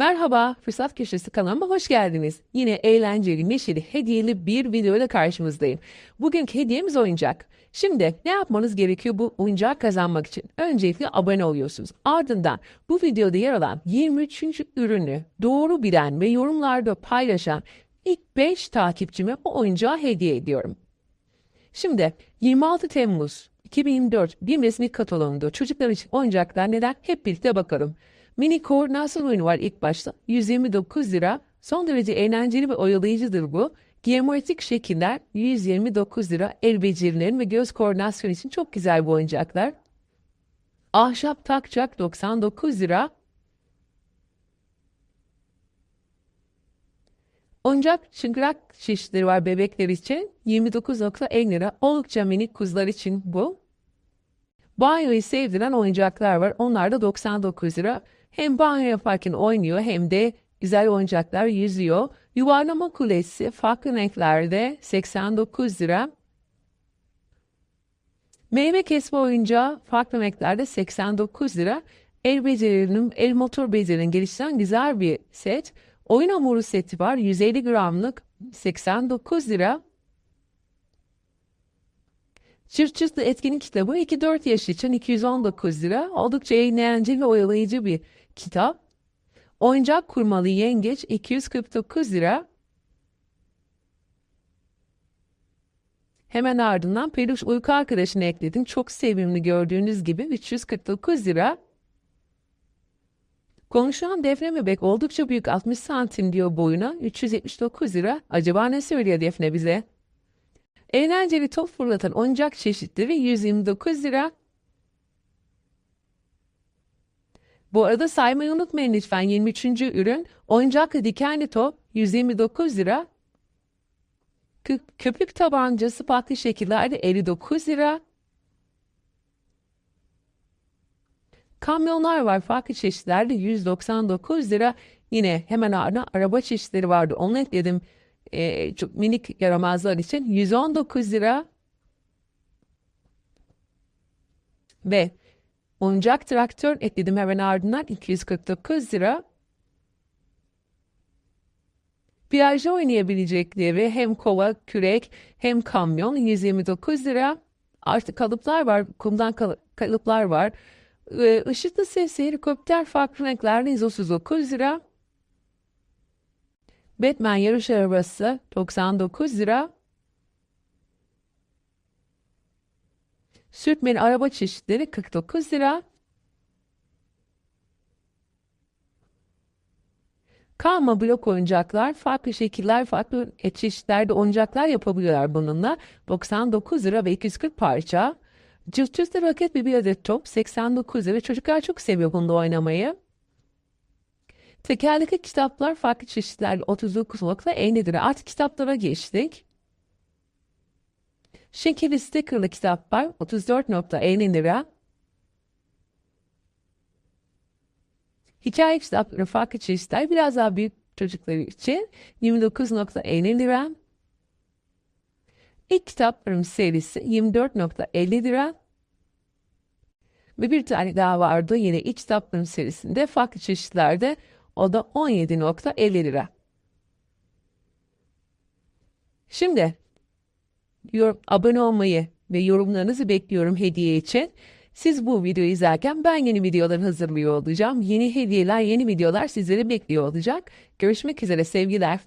Merhaba, Fırsat Köşesi kanalıma hoş geldiniz. Yine eğlenceli, neşeli, hediyeli bir videoyla karşınızdayım. Bugünkü hediyemiz oyuncak. Şimdi ne yapmanız gerekiyor bu oyuncağı kazanmak için? Öncelikle abone oluyorsunuz. Ardından bu videoda yer alan 23. ürünü doğru bilen ve yorumlarda paylaşan ilk 5 takipçime bu oyuncağı hediye ediyorum. Şimdi 26 Temmuz 2024 bir resmi kataloğunda çocuklar için oyuncaklar neden hep birlikte bakalım. Mini nasıl oyunu var ilk başta? 129 lira. Son derece eğlenceli ve oyalayıcıdır bu. Geometrik şekiller 129 lira. El becerilerin ve göz koordinasyonu için çok güzel bu oyuncaklar. Ahşap takacak 99 lira. Oyuncak çıngırak çeşitleri var bebekler için. 29.50 lira. Oldukça minik kuzular için bu. Banyoyu sevdiren oyuncaklar var. Onlar da 99 lira. Hem banyo yaparken oynuyor hem de güzel oyuncaklar yüzüyor. Yuvarlama kulesi farklı renklerde 89 lira. Meyve kesme oyuncağı farklı renklerde 89 lira. El becerilerinin, el motor becerilerinin geliştiren güzel bir set. Oyun hamuru seti var. 150 gramlık 89 lira. Çırtlı etkinlik kitabı 2-4 yaş için 219 lira. Oldukça eğlenceli ve oyalayıcı bir kitap. Oyuncak kurmalı yengeç 249 lira. Hemen ardından peluş uyku arkadaşını ekledim. Çok sevimli gördüğünüz gibi 349 lira. Konuşan Defne bebek oldukça büyük 60 santim diyor boyuna 379 lira. Acaba ne söylüyor Defne bize? Eğlenceli top fırlatan oyuncak çeşitleri 129 lira. Bu arada saymayı unutmayın lütfen 23. ürün oyuncaklı dikenli top 129 lira. Kö- köpük tabancası farklı şekillerde 59 lira. Kamyonlar var farklı çeşitlerde 199 lira. Yine hemen ardına araba çeşitleri vardı. Onu ekledim. Ee, çok minik yaramazlar için 119 lira. Ve oyuncak traktör ekledim hemen ardından 249 lira. Virajda oynayabilecekleri hem kova, kürek hem kamyon 129 lira. Artık kalıplar var, kumdan kal- kalıplar var. Işıklı sesli helikopter farklı renklerde 139 lira. Batman yarış arabası 99 lira. Sürtmeli araba çeşitleri 49 lira. Kalma blok oyuncaklar, farklı şekiller, farklı çeşitlerde oyuncaklar yapabiliyorlar bununla. 99 lira ve 240 parça. Cırt cırtlı raket bir bir adet top 89 lira. Çocuklar çok seviyor bunda oynamayı. Tekerlekli kitaplar farklı çeşitlerle 39.50 lira. Artık kitaplara geçtik. Şekilli stickerlı kitaplar 34.50 lira. Hikaye kitapları farklı çeşitler biraz daha büyük çocuklar için 29.50 lira. İlk kitaplarım serisi 24.50 lira. Ve bir tane daha vardı yine ilk kitaplarım serisinde farklı çeşitlerde o da 17.50 lira. Şimdi abone olmayı ve yorumlarınızı bekliyorum hediye için. Siz bu videoyu izlerken ben yeni videolar hazırlıyor olacağım. Yeni hediyeler, yeni videolar sizleri bekliyor olacak. Görüşmek üzere sevgiler.